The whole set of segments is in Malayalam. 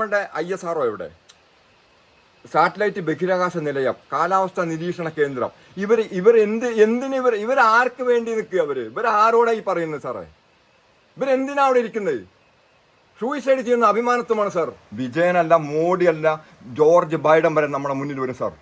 നമ്മളുടെ ഐ എസ് ആർഒ എവിടെ? സാറ്റലൈറ്റ് ബഹിരാകാശ നിലയം കാലാവസ്ഥാ നിരീക്ഷണ കേന്ദ്രം. ഇവർ ഇവർ എന്ത് എന്തിന് ഇവർ ഇവർ ആർക്ക് വേണ്ടി നിൽക്കുക ഇവർ ഇവർ ആരോടായി പറയുന്നത് സാറേ? ഇവരെന്തിനാ അവിടെ ഇരിക്കുന്നത്? സൂയിസൈഡ് ചെയ്യുന്ന അഭിമാനത്വമാണ് സാർ. വിജയനല്ല മോഡിയല്ല ജോർജ് ബൈഡൻ വരെ നമ്മുടെ മുന്നിൽ വരും സാർ.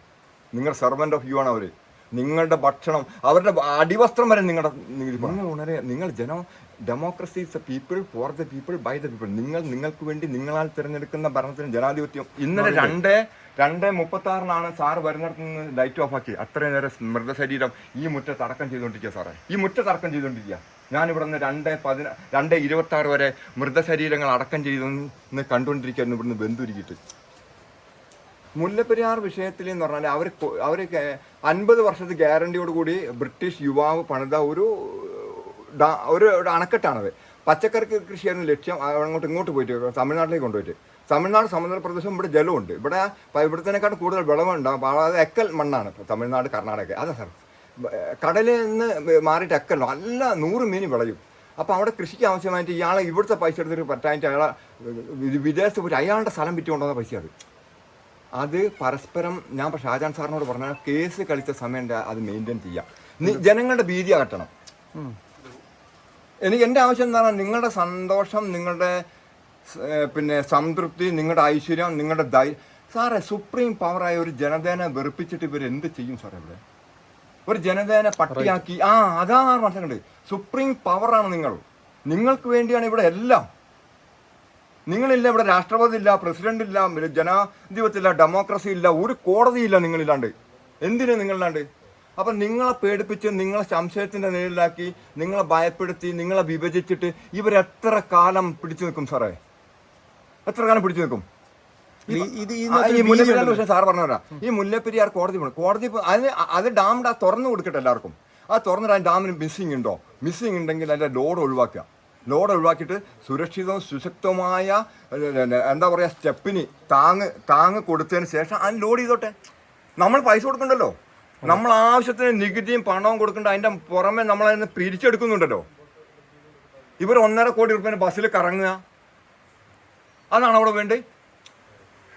നിങ്ങൾ സെർവന്റ് ഓഫ് യു ആണ് അവർ നിങ്ങളുടെ ഭക്ഷണം അവരുടെ അടിവസ്ത്രം വരെ നിങ്ങളുടെ നിങ്ങൾ ഉണരെ നിങ്ങൾ ജനോ democracy is a people for the people by the people നിങ്ങൾ നിങ്ങൾക്ക് വേണ്ടി നിങ്ങളാൽ തിരഞ്ഞെടുക്കുന്ന ഭരണത്തിന് ജനാധിപത്യം. ഇന്നലെ രണ്ട് രണ്ട് മുപ്പത്തി ആറിനാണ് സാർ വരുന്നിടത്ത് നിന്ന് ലൈറ്റ് ഓഫ് ആക്കി അത്രയും നേരം മൃതശരീരം ഈ മുറ്റത്ത് അടക്കം ചെയ്തുകൊണ്ടിരിക്കുക സാറേ. ഈ മുറ്റത്ത് അടക്കം ചെയ്തുകൊണ്ടിരിക്കുക. ഞാൻ ഇവിടുന്ന് നിന്ന് രണ്ട് പതിന രണ്ട് ഇരുപത്തി ആറ് വരെ മൃതശരീരങ്ങൾ അടക്കം ചെയ്തെന്ന് കണ്ടുകൊണ്ടിരിക്കുന്നു ഇവിടുന്ന് ബന്ധുരുക്കിയിട്ട് മുല്ലപ്പെരിയാർ വിഷയത്തിൽ എന്ന് പറഞ്ഞാൽ അവർ അവർ അൻപത് വർഷത്തെ ഗ്യാരണ്ടിയോടുകൂടി ബ്രിട്ടീഷ് യുവാവ് പണിത ഒരു ഒരു ഒരു അണക്കെട്ടാണത്. പച്ചക്കറി കൃഷിയായിരുന്നു ലക്ഷ്യം അങ്ങോട്ട് ഇങ്ങോട്ട് പോയിട്ട് തമിഴ്നാട്ടിലേക്ക് കൊണ്ടുപോയിട്ട്. തമിഴ്നാട് സമുദ്ര പ്രദേശം ഇവിടെ ജലമുണ്ട് ഇവിടെ ഇവിടുത്തേക്കാട്ട് കൂടുതൽ വിളവുണ്ടാകും അതായത് എക്കൽ മണ്ണാണ് തമിഴ്നാട് കർണാടക. അതെ സാർ. കടലിൽ നിന്ന് മാറിയിട്ട് എക്കൽ നല്ല നൂറ് മീൻ വിളയും. അപ്പോൾ അവിടെ കൃഷിക്ക് ആവശ്യമായിട്ട് ഇയാളെ ഇവിടുത്തെ പൈസ എടുത്തിട്ട് പറ്റായിട്ട് അയാളെ വിദേശത്ത് പോയിട്ട് അയാളുടെ സ്ഥലം വിറ്റ് കൊണ്ടുവന്ന പൈസ അത്. അത് പരസ്പരം ഞാൻ പക്ഷേ ഷാജാൻ സാറിനോട് പറഞ്ഞാൽ കേസ് കളിച്ച സമയം അത് മെയിന്റെയിൻ ചെയ്യാം. ജനങ്ങളുടെ ഭീതി അകറ്റണം. എനിക്ക് എന്റെ ആവശ്യം എന്താണ് നിങ്ങളുടെ സന്തോഷം നിങ്ങളുടെ പിന്നെ സംതൃപ്തി നിങ്ങളുടെ ഐശ്വര്യം നിങ്ങളുടെ ധൈര്യം സാറേ സുപ്രീം പവറായ ഒരു ജനതേനെ വെറുപ്പിച്ചിട്ട് ഇവർ എന്ത് ചെയ്യും സാറേ ഇവിടെ? ഒരു ജനതേനെ പട്ടിയാക്കി. ആ അതാണ് മനസ്സിലുണ്ട് സുപ്രീം പവറാണ് നിങ്ങൾ. നിങ്ങൾക്ക് വേണ്ടിയാണ് ഇവിടെ എല്ലാം. നിങ്ങളില്ല ഇവിടെ രാഷ്ട്രപതി ഇല്ല പ്രസിഡന്റ് ഇല്ല ജനാധിപത്യമില്ല ഡെമോക്രസി ഇല്ല ഒരു കോടതിയില്ല നിങ്ങളില്ലാണ്ട്. എന്തിനു നിങ്ങളില്ലാണ്ട്? അപ്പം നിങ്ങളെ പേടിപ്പിച്ച് നിങ്ങളെ സംശയത്തിന്റെ നിഴലിലാക്കി നിങ്ങളെ ഭയപ്പെടുത്തി നിങ്ങളെ വിഭജിച്ചിട്ട് ഇവരെത്ര കാലം പിടിച്ചു നിൽക്കും സാറേ? എത്ര കാലം പിടിച്ചു നിൽക്കും? ഈ- മുല്ലപ്പെരിയാർ സാർ പറഞ്ഞവരാ ഈ മുല്ലപ്പെരിയാർ കോടതി പോകണം കോടതി അതിന് അത് ഡാം ഡാ തുറന്നു കൊടുക്കട്ടെ എല്ലാവർക്കും. ആ തുറന്നിടാൻ ഡാമിന് മിസ്സിംഗ് ഉണ്ടോ? മിസ്സിംഗ് ഉണ്ടെങ്കിൽ അതിന്റെ ലോഡ് ഒഴിവാക്കുക. ലോഡ് ഒഴിവാക്കിയിട്ട് സുരക്ഷിതവും സുശക്തമായ എന്താ പറയുക സ്റ്റെപ്പിന് താങ്ങ് താങ്ങ് കൊടുത്തതിന് ശേഷം അതിന് ലോഡ് ചെയ്തോട്ടെ. നമ്മൾ പൈസ കൊടുക്കണ്ടല്ലോ. നമ്മൾ ആവശ്യത്തിന് നികുതിയും പണവും കൊടുക്കേണ്ട അതിന്റെ പുറമെ നമ്മൾ അതിന് പിരിച്ചെടുക്കുന്നുണ്ടല്ലോ. ഇവർ ഒന്നര കോടി റുപ്യന് ബസ്സിൽ കറങ്ങുക. അതാണ് അവിടെ വേണ്ടത്.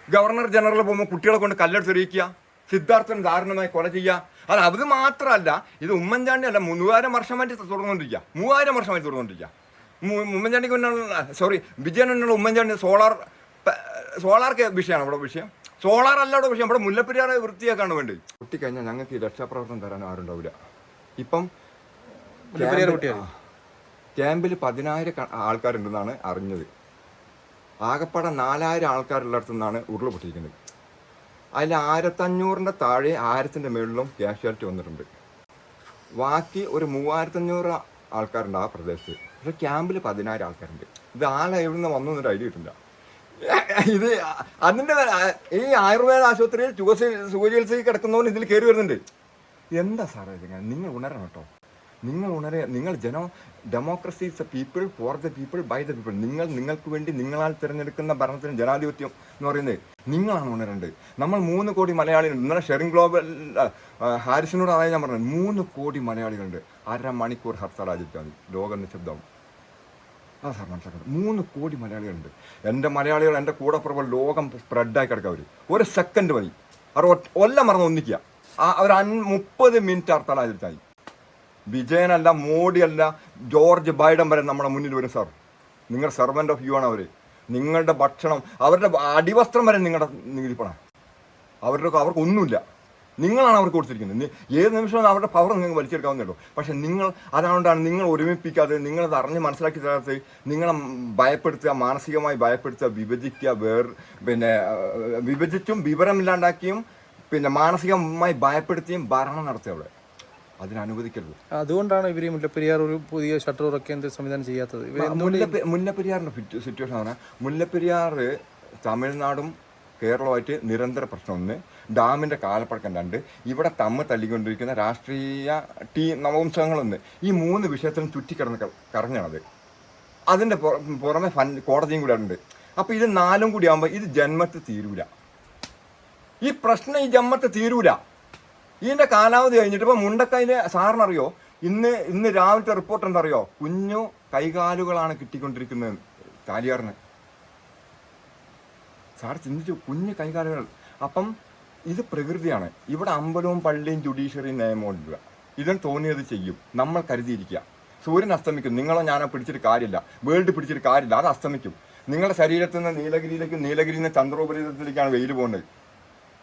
ഗവർണർ ജനറൽ പോകുമ്പോൾ കുട്ടികളെ കൊണ്ട് കല്ലെടുത്തെറിയിക്കുക സിദ്ധാർത്ഥൻ ദാരുണമായി കൊല ചെയ്യുക. അത് അത് മാത്രമല്ല ഇത് ഉമ്മൻചാണ്ടി അല്ല മൂവായിരം വർഷമായിട്ട് തുടർന്നുകൊണ്ടിരിക്കുക. മൂവായിരം വർഷമായിട്ട് തുടർന്നുകൊണ്ടിരിക്കുക. ഉമ്മൻചാണ്ടിക്ക് മുന്നുള്ള സോറി വിജയൻ മുന്നുള്ള ഉമ്മൻചാണ്ടി സോളാർ സോളാർക്ക് വിഷയമാണ് അവിടെ വിഷയം. സോളാർ അല്ല പക്ഷെ നമ്മുടെ മുല്ലപ്പെരിയാറെ വൃത്തിയാക്കാണ് വേണ്ടി പൊട്ടിക്കഴിഞ്ഞാൽ ഞങ്ങൾക്ക് ഈ രക്ഷാപ്രവർത്തനം തരാൻ ആരുണ്ടാവില്ല. ഇപ്പം ക്യാമ്പിൽ പതിനായിരം ആൾക്കാരുണ്ടെന്നാണ് അറിഞ്ഞത്. ആകപ്പാടെ നാലായിരം ആൾക്കാരുള്ളിടത്തു നിന്നാണ് ഉരുൾ പൊട്ടിയിരിക്കുന്നത്. അതിൽ ആയിരത്തഞ്ഞൂറിന്റെ താഴെ ആയിരത്തിന്റെ മുകളിലും ക്യാഷ്വാലിറ്റി വന്നിട്ടുണ്ട്. ബാക്കി ഒരു മൂവായിരത്തഞ്ഞൂറ് ആൾക്കാരുണ്ട് ആ പ്രദേശത്ത്. പക്ഷെ ക്യാമ്പിൽ പതിനായിരം ആൾക്കാരുണ്ട്. ഇത് ആളെ എവിടെ നിന്ന് വന്നു എന്നൊരു ഐഡിയ കിട്ടില്ല. ഇത് അതിന്റെ ഈ ആയുർവേദ ആശുപത്രിയിൽ ചികിത്സ സുഖചികിത്സയിൽ കിടക്കുന്നവൻ ഇതിൽ കയറി വരുന്നുണ്ട്. എന്താ സാറേ നിങ്ങൾ ഉണരണം കേട്ടോ. നിങ്ങൾ ഉണരെ നിങ്ങൾ ജനോ democracy is a people for the people by the people നിങ്ങൾ നിങ്ങൾക്ക് വേണ്ടി നിങ്ങളാൽ തിരഞ്ഞെടുക്കുന്ന ഭരണത്തിന് ജനാധിപത്യം എന്ന് പറയുന്നത് നിങ്ങളാണ് ഉണരേണ്ടത്. നമ്മൾ മൂന്ന് കോടി മലയാളികളുണ്ട് ഇന്നലെ ഷെറിംഗ് ഗ്ലോബൽ ഹാരിസിനോട് അതായത് ഞാൻ പറഞ്ഞത്. മൂന്ന് കോടി മലയാളികളുണ്ട്. അര മണിക്കൂർ ഹർത്താൽ ആചരിച്ചാൽ മതി. ലോകം നിശബ്ദമാവും ആ സാർ മനസ്സിലാക്കുന്നത് മൂന്ന് കോടി മലയാളികളുണ്ട്. എന്റെ മലയാളികൾ എന്റെ കൂടെ പുറകെ ലോകം സ്പ്രെഡായി കിടക്കുക അവർ ഒരു സെക്കൻഡ് മതി. അവർ ഒല്ല മറന്ന് ഒന്നിക്കുക. ആ ഒരു അൻ മുപ്പത് മിനിറ്റ് അർത്ഥം ആചരിച്ചാൽ മതി വിജയനല്ല മോഡിയല്ല ജോർജ് ബൈഡൻ വരെ നമ്മുടെ മുന്നിൽ വരും സാർ. നിങ്ങൾ സെർവന്റ് ഓഫ് യു ആണ് അവർ നിങ്ങളുടെ ഭക്ഷണം അവരുടെ അടിവസ്ത്രം വരെ നിങ്ങളുടെ നികുതി അവരുടെ അവർക്ക് ഒന്നുമില്ല. നിങ്ങളാണ് അവർക്ക് കൊടുത്തിരിക്കുന്നത്. ഏത് നിമിഷവും അവരുടെ പവർ നിങ്ങൾക്ക് കേട്ടോ. പക്ഷേ നിങ്ങൾ അതുകൊണ്ടാണ് നിങ്ങൾ ഒരുമിപ്പിക്കാതെ നിങ്ങളത് അറിഞ്ഞ് മനസ്സിലാക്കി തരാത്ത നിങ്ങളെ ഭയപ്പെടുത്തുക മാനസികമായി ഭയപ്പെടുത്തുക വിഭജിക്കുക വേർ പിന്നെ വിഭജിച്ചും വിവരമില്ലാണ്ടാക്കിയും പിന്നെ മാനസികമായി ഭയപ്പെടുത്തിയും ഭരണം നടത്തുക അവിടെ. അതിനനുവദിക്കരുത്. അതുകൊണ്ടാണ് ഇവർ മുല്ലപ്പെരിയാർ ഒരു പുതിയ ഷട്ടർ എന്ത് സംവിധാനം ചെയ്യാത്തത്? മുല്ലപ്പെരിയാറിന്റെ സിറ്റുവേഷൻ പറഞ്ഞാൽ മുല്ലപ്പെരിയാർ തമിഴ്നാടും കേരളമായിട്ട് നിരന്തര പ്രശ്നം ഒന്ന് ഡാമിന്റെ കാലപ്പഴക്കം രണ്ട് ഇവിടെ തമ്മ് തല്ലിക്കൊണ്ടിരിക്കുന്ന രാഷ്ട്രീയ ടീ നവംശങ്ങളൊന്ന് ഈ മൂന്ന് വിഷയത്തിലും ചുറ്റിക്കിടന്ന് കറങ്ങണത്. അതിന്റെ പുറ- പുറമെ ഫൻ കോടതിയും കൂടെ ഉണ്ട്. അപ്പോൾ ഇത് നാലും കൂടി ആകുമ്പോൾ ഇത് ജന്മത്ത് തീരൂല. ഈ പ്രശ്നം ഈ ജന്മത്ത് തീരൂല. ഇതിന്റെ കാലാവധി കഴിഞ്ഞിട്ട് ഇപ്പോൾ മുണ്ടക്കയിലെ സാറിനറിയോ? ഇന്ന് ഇന്ന് രാവിലത്തെ റിപ്പോർട്ട് എന്തറിയോ കുഞ്ഞു കൈകാലുകളാണ് കിട്ടിക്കൊണ്ടിരിക്കുന്നത് ചാലിയാറിന് സാർ ചിന്തിച്ചു കുഞ്ഞു കൈകാലുകൾ. അപ്പം ഇത് പ്രകൃതിയാണ്. ഇവിടെ അമ്പലവും പള്ളിയും ജുഡീഷ്യറിയും നിയമവും ഇല്ല ഇതിന് തോന്നിയത് ചെയ്യും. നമ്മൾ കരുതിയിരിക്കുക. സൂര്യൻ അസ്തമിക്കും. നിങ്ങളോ ഞാനോ പിടിച്ചിട്ട് കാര്യമില്ല. വേൾഡ് പിടിച്ചിട്ട് കാര്യമില്ല. അത് അസ്തമിക്കും. നിങ്ങളുടെ ശരീരത്തിൽ നിന്ന് നീലഗിരിയിലേക്കും നീലഗിരിയിൽ നിന്ന് ചന്ദ്രോപരിതലത്തിലേക്കാണ് വെയിൽ പോകുന്നത്.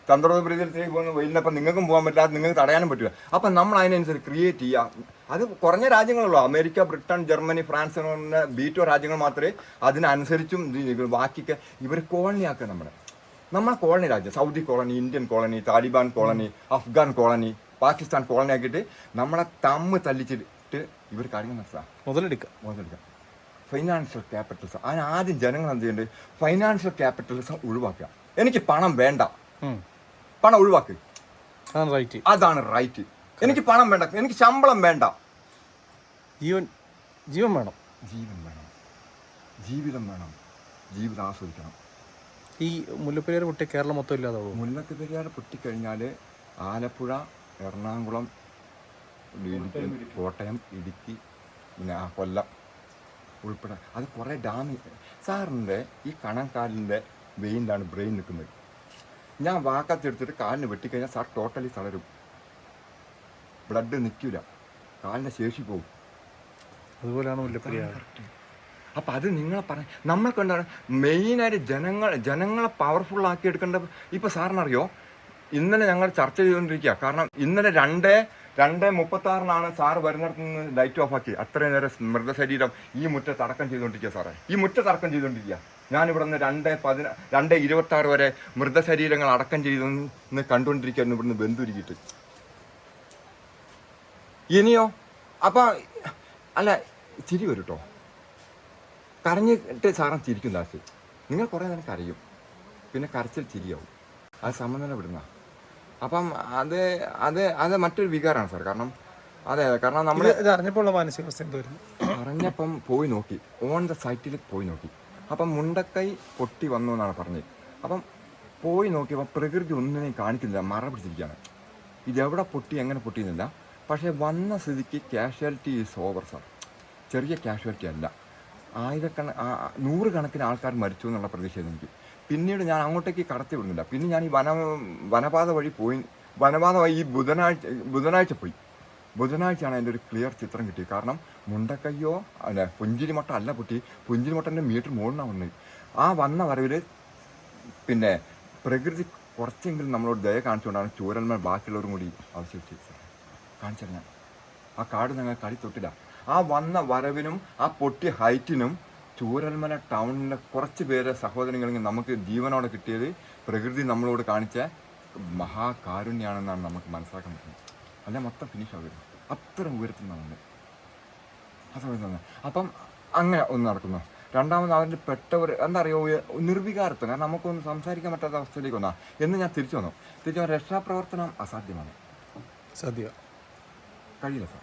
ചന്ദ്രോപരിതലത്തിലേക്ക് പോകുന്ന വെയിലിനപ്പം നിങ്ങൾക്കും പോകാൻ പറ്റില്ല നിങ്ങൾക്ക് തടയാനും പറ്റില്ല. അപ്പം നമ്മൾ അതിനനുസരിച്ച് ക്രിയേറ്റ് ചെയ്യുക അത് കുറഞ്ഞ രാജ്യങ്ങളുള്ളൂ. അമേരിക്ക ബ്രിട്ടൻ ജർമ്മനി ഫ്രാൻസ് എന്ന് പറഞ്ഞ ബീറ്റോ രാജ്യങ്ങൾ മാത്രമേ അതിനനുസരിച്ചും ബാക്കിക്ക് ഇവർ കോളനിയാക്കുക നമ്മുടെ നമ്മളെ. കോളനി രാജ്യം. Saudi colony Indian colony Taliban colony Afghan colony Pakistan colony ആക്കിയിട്ട് നമ്മളെ തമ്മ് തല്ലിച്ചിട്ട് ഇവർ കാര്യങ്ങൾ നടത്താം. മുതലെടുക്കുക. മുതലെടുക്കുക ഫൈനാൻഷ്യൽ ക്യാപിറ്റലിസം അതിന് ആദ്യം ജനങ്ങൾ എന്ത് ചെയ്യേണ്ടത് ഫൈനാൻഷ്യൽ ക്യാപിറ്റലിസം ഒഴിവാക്കുക. എനിക്ക് പണം വേണ്ട. പണം ഒഴിവാക്ക്. അതാണ് റൈറ്റ് അതാണ് റൈറ്റ് എനിക്ക് പണം വേണ്ട. എനിക്ക് ശമ്പളം വേണ്ട. ജീവൻ ജീവൻ വേണം. ജീവൻ വേണം. ജീവിതം വേണം. ജീവിതം ആസ്വദിക്കണം. ഈ മുല്ലപ്പെരിയാർ പൊട്ടി കേരളം മൊത്തം ഇല്ലാതെ മുല്ലപ്പെരിയാർ പൊട്ടിക്കഴിഞ്ഞാൽ ആലപ്പുഴ എറണാകുളം കോട്ടയം ഇടുക്കി പിന്നെ ആ കൊല്ലം ഉൾപ്പെടെ. അത് കുറേ ഡാം സാറിന്റെ ഈ കണക്കാലിന്റെ വെയിന്റാണ് ബ്രെയിൻ നിൽക്കുന്നത്. ഞാൻ വാക്കത്തെടുത്തിട്ട് കാലിന് വെട്ടിക്കഴിഞ്ഞാൽ സാർ ടോട്ടലി തളരും. ബ്ലഡ് നിൽക്കില്ല കാലിന്റെ ശേഷി പോകും അതുപോലെയാണ് അപ്പം അത് നിങ്ങളെ പറ നമ്മൾക്ക് എന്താണ് മെയിനായിട്ട് ജനങ്ങൾ ജനങ്ങളെ പവർഫുൾ ആക്കി എടുക്കേണ്ട ഇപ്പം സാറിനറിയോ? ഇന്നലെ ഞങ്ങൾ ചർച്ച ചെയ്തുകൊണ്ടിരിക്കുക. കാരണം ഇന്നലെ രണ്ട് രണ്ട് മുപ്പത്താറിനാണ് സാറ് വരുന്നിടത്ത് നിന്ന് ലൈറ്റ് ഓഫ് ആക്കി. അത്രയും നേരം മൃതശരീരം ഈ മുറ്റത്തടക്കം ചെയ്തുകൊണ്ടിരിക്കുക സാറേ. ഈ മുറ്റത്തടക്കം ചെയ്തുകൊണ്ടിരിക്കുക. ഞാനിവിടെ നിന്ന് രണ്ട് പതിന രണ്ട് ഇരുപത്തി ആറ് വരെ മൃതശരീരങ്ങൾ അടക്കം ചെയ്തെന്ന് കണ്ടുകൊണ്ടിരിക്കുകയായിരുന്നു. ഇവിടുന്ന് ബന്ധുരുക്കിയിട്ട് ഇനിയോ? അപ്പം അല്ല ചിരി വരും കേട്ടോ കരഞ്ഞിട്ട് സാറൻ ചിരിക്കും ലാസ്റ്റ്. നിങ്ങൾ കുറേ നേരം കരയും. പിന്നെ കരച്ചിൽ ചിരിയാവും. അത് സമ്മതം വിടുന്ന. അപ്പം അത് അത് അത് മറ്റൊരു വികാരമാണ് സാർ. കാരണം അതെ അതെ. കാരണം നമ്മൾ അറിഞ്ഞപ്പോൾ മാനസികാവസ്ഥ എന്തായിരുന്നു? പറഞ്ഞപ്പം പോയി നോക്കി. ഓൺ ദ സൈറ്റിൽ പോയി നോക്കി. അപ്പം മുണ്ടക്കൈ പൊട്ടി വന്നു എന്നാണ് പറഞ്ഞത്. അപ്പം പോയി നോക്കിയപ്പോൾ പ്രകൃതി ഒന്നിനെയും കാണിക്കുന്നില്ല. മറ പിടിച്ചിരിക്കുകയാണ്. ഇതെവിടെ പൊട്ടി എങ്ങനെ പൊട്ടിയെന്നില്ല പക്ഷേ വന്ന സ്ഥിതിക്ക് കാഷ്വാലിറ്റി ഈസ് ഓവർ സർ ചെറിയ കാഷ്വാലിറ്റി അല്ല. ആയിരക്കണ നൂറുകണക്കിന് ആൾക്കാർ മരിച്ചു എന്നുള്ള പ്രതീക്ഷയായിരുന്നു എനിക്ക്. പിന്നീട് ഞാൻ അങ്ങോട്ടേക്ക് കടത്തി വിടുന്നില്ല. പിന്നെ ഞാൻ ഈ വന വനപാത വഴി പോയി. വനപാത വഴി ഈ ബുധനാഴ്ച ബുധനാഴ്ച പോയി. ബുധനാഴ്ചയാണ് അതിന്റെ ഒരു ക്ലിയർ ചിത്രം കിട്ടി കാരണം മുണ്ടക്കയ്യോ അല്ല പുഞ്ചിരിമട്ട അല്ല പൊട്ടി പുഞ്ചിരിമട്ടന്റെ മീറ്റർ മുകളിലാണ് വന്നത് ആ വന്ന വരവിൽ പിന്നെ പ്രകൃതി കുറച്ചെങ്കിലും നമ്മളോട് ദയ കാണിച്ചുകൊണ്ടാണ് ചൂരന്മാർ ബാക്കിയുള്ളവരും കൂടി അവശേഷിച്ചത്. കാണിച്ചത് ഞാൻ. ആ കാട് ഞങ്ങൾ കളി തൊട്ടില്ല. ആ വന്ന വരവിനും ആ പൊട്ടിയ ഹൈറ്റിനും ചൂരൽമല ടൗണിലെ കുറച്ച് പേരെ സഹോദരങ്ങളിൽ നമുക്ക് ജീവനോടെ കിട്ടിയത് പ്രകൃതി നമ്മളോട് കാണിച്ച മഹാകാരുണ്യാണെന്നാണ് നമുക്ക് മനസ്സിലാക്കാൻ പറ്റുന്നത്. അല്ല മൊത്തം ഫിനിഷ് ആവുക അത്ര ഉയരത്തിൽ നിന്നാണ് അതാണ് അപ്പം അങ്ങനെ ഒന്ന് നടക്കുന്നു. രണ്ടാമത് പെട്ട പെട്ടവർ എന്താ പറയുക നിർവികാരത്വം. കാരണം നമുക്കൊന്ന് സംസാരിക്കാൻ പറ്റാത്ത അവസ്ഥയിലേക്ക് വന്നാ. എന്ന് ഞാൻ തിരിച്ചു വന്നു. തിരിച്ചു വന്നു രക്ഷാപ്രവർത്തനം അസാധ്യമാണ്. സദ്യ കഴിയില്ല സാർ.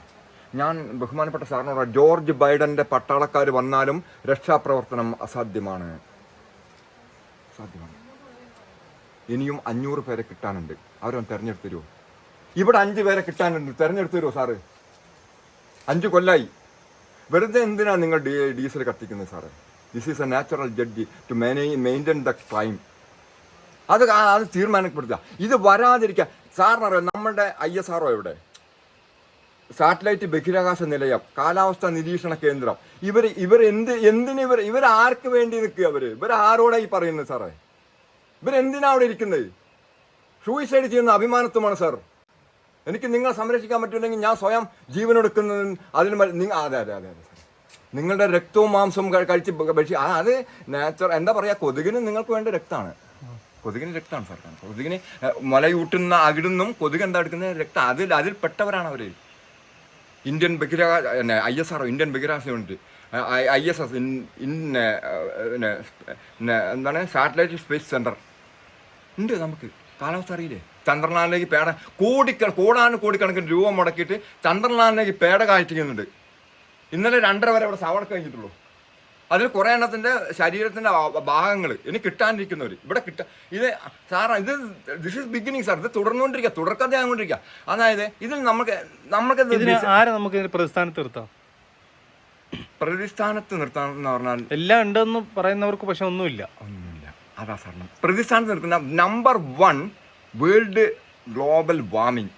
ഞാൻ ബഹുമാനപ്പെട്ട സാറിനോട് ജോർജ് ബൈഡന്റെ പട്ടാളക്കാർ വന്നാലും രക്ഷാപ്രവർത്തനം അസാധ്യമാണ്. സാധ്യമാണ് ഇനിയും അഞ്ഞൂറ് പേരെ കിട്ടാനുണ്ട്. അവരൊന്ന് തെരഞ്ഞെടുത്ത് തരുമോ? ഇവിടെ അഞ്ച് പേരെ കിട്ടാനുണ്ട്. തെരഞ്ഞെടുത്ത് തരുമോ സാറ്? അഞ്ച് കൊല്ലായി. വെറുതെ എന്തിനാണ് നിങ്ങൾ ഡീസൽ കത്തിക്കുന്നത് sir? This is a natural judge to main maintain the crime അത് അത് തീരുമാനപ്പെടുത്തുക. ഇത് വരാതിരിക്കുക സാറിനറിയാം നമ്മളുടെ ഐ എസ് ആർ എവിടെ? സാറ്റലൈറ്റ് ബഹിരാകാശ നിലയം കാലാവസ്ഥാ നിരീക്ഷണ കേന്ദ്രം. ഇവർ ഇവർ എന്ത് എന്തിന് ഇവർ ഇവർ ആർക്ക് വേണ്ടി നിൽക്കുക ഇവർ ഇവർ ആരോടായി പറയുന്നത് സാറേ? ഇവരെന്തിനാണ് അവിടെ ഇരിക്കുന്നത്? സൂയിസൈഡ് ചെയ്യുന്ന അഭിമാനത്വമാണ് സാർ. എനിക്ക് നിങ്ങൾ സംരക്ഷിക്കാൻ പറ്റില്ലെങ്കിൽ ഞാൻ സ്വയം ജീവനെടുക്കുന്നത് അതിന് നിങ്ങൾ അതെ അതെ അതെ നിങ്ങളുടെ രക്തവും മാംസവും കഴി- കഴിച്ച് ഭക്ഷി അത് നാച്ചുറൽ എന്താ പറയുക കൊതുകിന് നിങ്ങൾക്ക് വേണ്ട രക്തമാണ്. കൊതുകിന് രക്തമാണ് സാർ കൊതുകിന് മലയൂട്ടുന്ന അകിടുന്നും കൊതുക് എന്താ എടുക്കുന്ന രക്തം? അതിൽ അതിൽ പെട്ടവരാണ് അവർ ഇന്ത്യൻ ബഹിരാകാശ ഐ എസ് ആർ ഇന്ത്യൻ ബഹിരാകാശ യൂണിറ്റ് ഐ എസ് എസ് എന്താണ് സാറ്റലൈറ്റ് സ്പേസ് സെന്റർ ഉണ്ട് നമുക്ക്. കാലാവസ്ഥ അറിയില്ലേ? ചന്ദ്രനാഥിലേക്ക് പേട കോടിക്കണ കോടാനും കോടിക്കണക്കിന് രൂപ മുടക്കിയിട്ട് ചന്ദ്രനാഥിലേക്ക് പേട കാഴ്ചയ്ക്കുന്നുണ്ട് ഇന്നലെ രണ്ടര വരെ ഇവിടെ സവട കഴിഞ്ഞിട്ടുള്ളൂ. അതിൽ കുറേ എണ്ണത്തിന്റെ ശരീരത്തിന്റെ ഭാഗങ്ങൾ ഇനി കിട്ടാനിരിക്കുന്നവർ. ഇവിടെ കിട്ടാ ഇത് സാറാ ഇത് ദിസ് ഇസ് ബിഗിനിങ് സാർ ഇത് തുടർന്നുകൊണ്ടിരിക്കുക തുടർക്കഥയാകൊണ്ടിരിക്കുക അതായത് ഇതിൽ നമുക്ക് നമുക്ക് ആരെ നമുക്ക് പ്രതിസ്ഥാനത്ത് നിർത്താം? പ്രതിസ്ഥാനത്ത് നിർത്താൻ എന്ന് പറഞ്ഞാൽ എല്ലാം ഉണ്ടെന്ന് പറയുന്നവർക്ക് പക്ഷെ ഒന്നുമില്ല. ഒന്നുമില്ല. അതാ സാറിന്. പ്രതിസ്ഥാനത്ത് നിർത്തുന്ന number one world global warming.